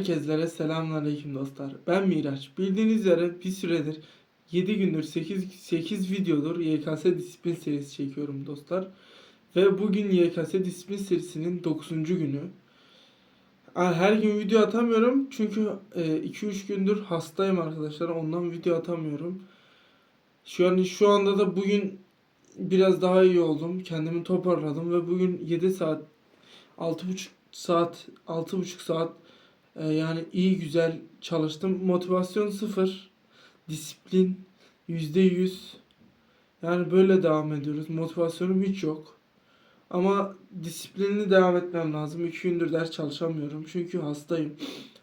Herkeslere selamünaleyküm dostlar. Ben Miraç. Bildiğiniz üzere bir süredir 7 gündür 8 8 videodur YKS disiplin serisi çekiyorum dostlar. Ve bugün YKS disiplin serisinin 9. günü. Her gün video atamıyorum çünkü 2-3 gündür hastayım arkadaşlar. Ondan video atamıyorum. Şu an şu anda da bugün biraz daha iyi oldum. Kendimi toparladım ve bugün 7 saat 6,5 saat 6,5 saat ee, yani iyi güzel çalıştım. Motivasyon sıfır. Disiplin yüzde yüz. Yani böyle devam ediyoruz. Motivasyonum hiç yok. Ama disiplinli devam etmem lazım. İki gündür ders çalışamıyorum. Çünkü hastayım.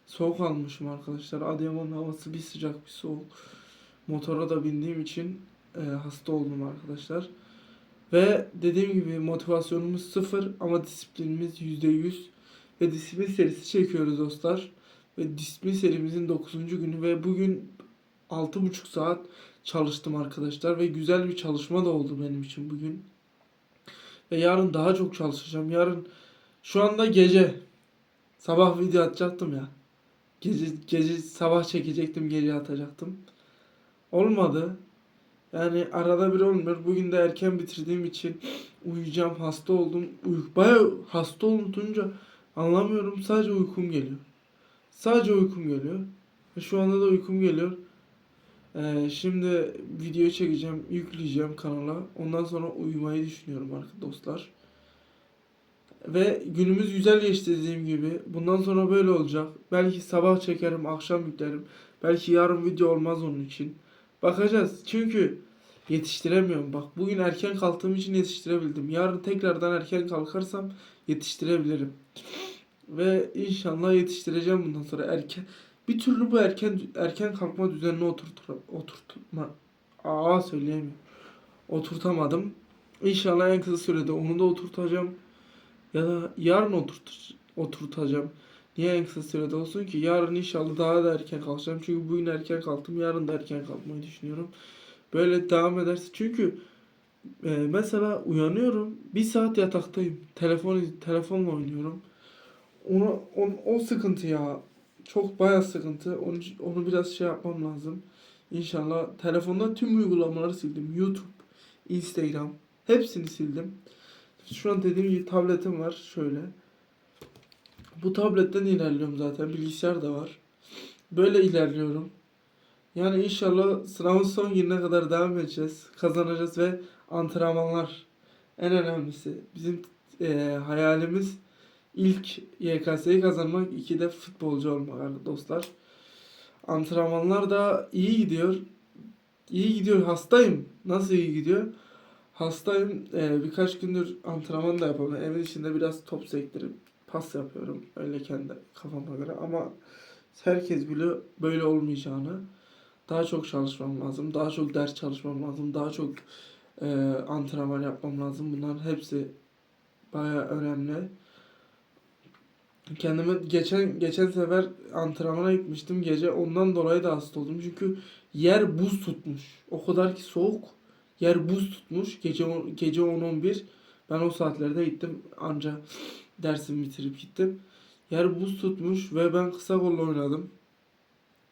Soğuk almışım arkadaşlar. Adıyaman havası bir sıcak bir soğuk. Motora da bindiğim için e, hasta oldum arkadaşlar. Ve dediğim gibi motivasyonumuz sıfır ama disiplinimiz yüzde yüz. Ve disiplin serisi çekiyoruz dostlar. Ve disiplin serimizin 9. günü ve bugün 6,5 saat çalıştım arkadaşlar. Ve güzel bir çalışma da oldu benim için bugün. Ve yarın daha çok çalışacağım. Yarın şu anda gece sabah video atacaktım ya. Gece, gece sabah çekecektim gece atacaktım. Olmadı. Yani arada bir olmuyor. Bugün de erken bitirdiğim için uyuyacağım. Hasta oldum. Uy bayağı hasta olunca Anlamıyorum. Sadece uykum geliyor. Sadece uykum geliyor. Şu anda da uykum geliyor. Ee, şimdi video çekeceğim, yükleyeceğim kanala. Ondan sonra uyumayı düşünüyorum arkadaşlar. Ve günümüz güzel geçti dediğim gibi. Bundan sonra böyle olacak. Belki sabah çekerim, akşam yüklerim. Belki yarın video olmaz onun için. Bakacağız. Çünkü yetiştiremiyorum. Bak bugün erken kalktığım için yetiştirebildim. Yarın tekrardan erken kalkarsam yetiştirebilirim. Ve inşallah yetiştireceğim bundan sonra erken. Bir türlü bu erken erken kalkma düzenini oturtur oturtma. Aa söyleyemiyorum. Oturtamadım. İnşallah en kısa sürede onu da oturtacağım. Ya da yarın oturt oturtacağım. Niye en kısa sürede olsun ki? Yarın inşallah daha da erken kalkacağım. Çünkü bugün erken kalktım. Yarın da erken kalkmayı düşünüyorum. Böyle devam ederse. Çünkü e, mesela uyanıyorum. Bir saat yataktayım. Telefon telefonla oynuyorum. Onu, on, o sıkıntı ya. Çok bayağı sıkıntı. Onu, onu biraz şey yapmam lazım. İnşallah telefonda tüm uygulamaları sildim. YouTube, Instagram hepsini sildim. Şu an dediğim gibi tabletim var şöyle. Bu tabletten ilerliyorum zaten. Bilgisayar da var. Böyle ilerliyorum. Yani inşallah sınavın son gününe kadar devam edeceğiz. Kazanacağız ve antrenmanlar en önemlisi. Bizim eee, hayalimiz ilk YKS'yi kazanmak, iki de futbolcu olmak dostlar. Antrenmanlar da iyi gidiyor. İyi gidiyor. Hastayım. Nasıl iyi gidiyor? Hastayım. Ee, birkaç gündür antrenman da yapamıyorum. Evin içinde biraz top sektirip pas yapıyorum. Öyle kendi kafama göre. Ama herkes biliyor böyle olmayacağını. Daha çok çalışmam lazım. Daha çok ders çalışmam lazım. Daha çok e, antrenman yapmam lazım. Bunların hepsi bayağı önemli. Kendime geçen geçen sefer antrenmana gitmiştim gece ondan dolayı da hasta oldum çünkü yer buz tutmuş. O kadar ki soğuk. Yer buz tutmuş. Gece gece 10-11 ben o saatlerde gittim anca dersimi bitirip gittim. Yer buz tutmuş ve ben kısa kolla oynadım.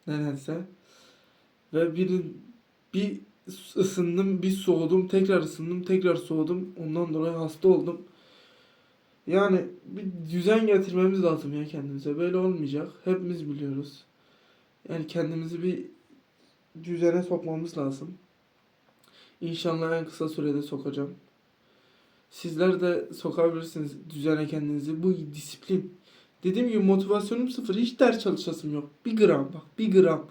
Nedense. Ve bir bir ısındım, bir soğudum, tekrar ısındım, tekrar soğudum. Ondan dolayı hasta oldum. Yani bir düzen getirmemiz lazım ya kendimize. Böyle olmayacak. Hepimiz biliyoruz. Yani kendimizi bir düzene sokmamız lazım. İnşallah en kısa sürede sokacağım. Sizler de sokabilirsiniz düzene kendinizi. Bu disiplin. Dediğim gibi motivasyonum sıfır. Hiç ders çalışasım yok. Bir gram bak. Bir gram.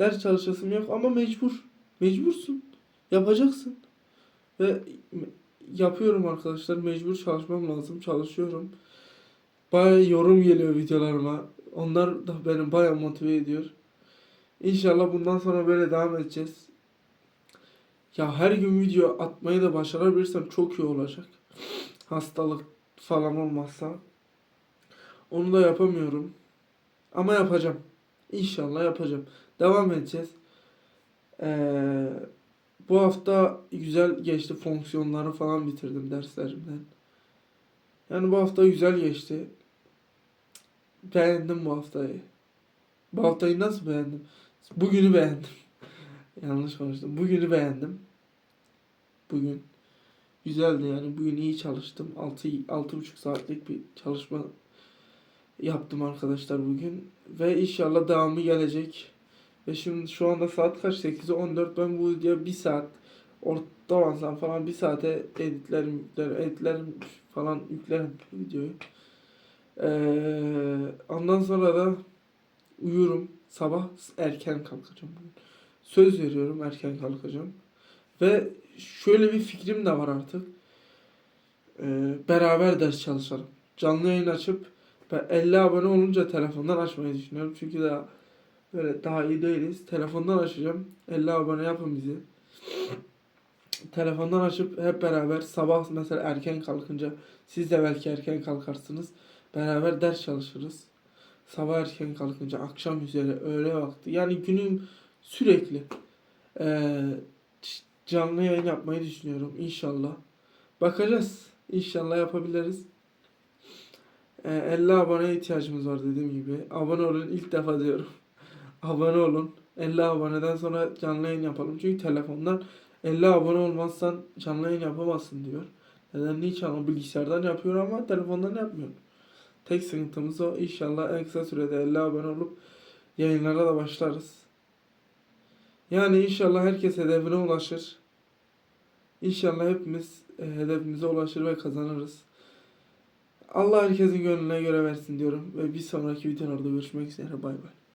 Ders çalışasım yok ama mecbur. Mecbursun. Yapacaksın. Ve yapıyorum arkadaşlar. Mecbur çalışmam lazım. Çalışıyorum. Baya yorum geliyor videolarıma. Onlar da beni baya motive ediyor. İnşallah bundan sonra böyle devam edeceğiz. Ya her gün video atmayı da başarabilirsem çok iyi olacak. Hastalık falan olmazsa. Onu da yapamıyorum. Ama yapacağım. İnşallah yapacağım. Devam edeceğiz. Ee, bu hafta güzel geçti. Fonksiyonları falan bitirdim derslerimden. Yani bu hafta güzel geçti. Beğendim bu haftayı. Bu haftayı nasıl beğendim? Bugünü beğendim. Yanlış konuştum. Bugünü beğendim. Bugün güzeldi yani. Bugün iyi çalıştım. 6 6,5 saatlik bir çalışma yaptım arkadaşlar bugün ve inşallah devamı gelecek. Ve şimdi şu anda saat kaç? 8'e 14. Ben bu videoya 1 saat ortalansam falan 1 saate editlerim, yüklerim, editlerim falan yüklerim videoyu. Ee, ondan sonra da uyurum. Sabah erken kalkacağım bugün. Söz veriyorum erken kalkacağım. Ve şöyle bir fikrim de var artık. Ee, beraber ders çalışalım. Canlı yayın açıp ben 50 abone olunca telefondan açmayı düşünüyorum. Çünkü daha böyle daha iyi değiliz. Telefondan açacağım. 50 abone yapın bizi. Telefondan açıp hep beraber sabah mesela erken kalkınca siz de belki erken kalkarsınız. Beraber ders çalışırız. Sabah erken kalkınca akşam üzeri öğle vakti yani günün sürekli eee, canlı yayın yapmayı düşünüyorum inşallah. Bakacağız. İnşallah yapabiliriz. Ee, 50 aboneye ihtiyacımız var dediğim gibi. Abone olun ilk defa diyorum. Abone olun. 50 aboneden sonra canlı yayın yapalım. Çünkü telefondan 50 abone olmazsan canlı yayın yapamazsın diyor. Neden niçin ama bilgisayardan yapıyor ama telefondan yapmıyor. Tek sıkıntımız o. İnşallah en kısa sürede 50 abone olup yayınlara da başlarız. Yani inşallah herkes hedefine ulaşır. İnşallah hepimiz e, hedefimize ulaşır ve kazanırız. Allah herkesin gönlüne göre versin diyorum ve bir sonraki videolarda görüşmek üzere bay bay.